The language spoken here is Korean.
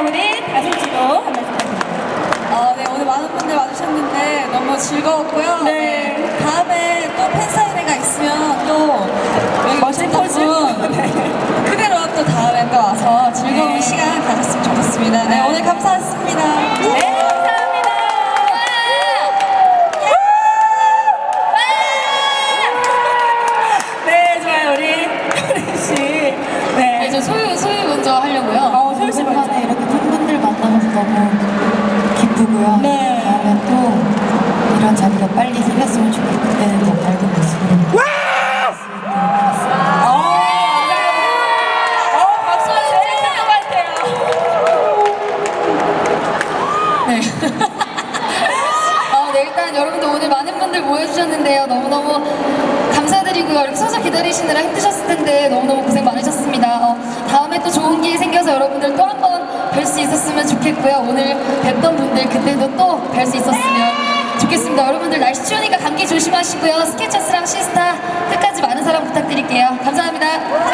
우리 다솔지도 한 말씀 부탁드립니다. 어, 네, 오늘 많은 분들 와주셨는데 너무 즐거웠고요. 네. 다음에 또 팬사인회가 있으면 또 여기 멋진. 네. 그대로 또 다음에 또 와서 즐거운 네. 시간 가졌으면 좋겠습니다. 네, 오늘 감사했습니다. 네. 네. 다음에 또 이런 자리가 빨리 생겼으면 좋겠고 그때는 더 밝은 모습으로. 어, 어. 네. 어, 네, 일단 여러분들 오늘 많은 분들 모여주셨는데요. 너무너무 감사드리고요. 이렇게 서서 기다리시느라 힘드셨을 텐데 너무너무 고생 많으셨습니다. 어, 다음에 또 좋은 기회 생겨서 여러분들 또 한 번뵐수 있었으면 좋겠고요. 오늘 뵀던 분들 그때도 또 뵐 수 있었으면 좋겠습니다. 여러분들 날씨 추우니까 감기 조심하시고요. 스케쳐스랑 시스타 끝까지 많은 사랑 부탁드릴게요. 감사합니다.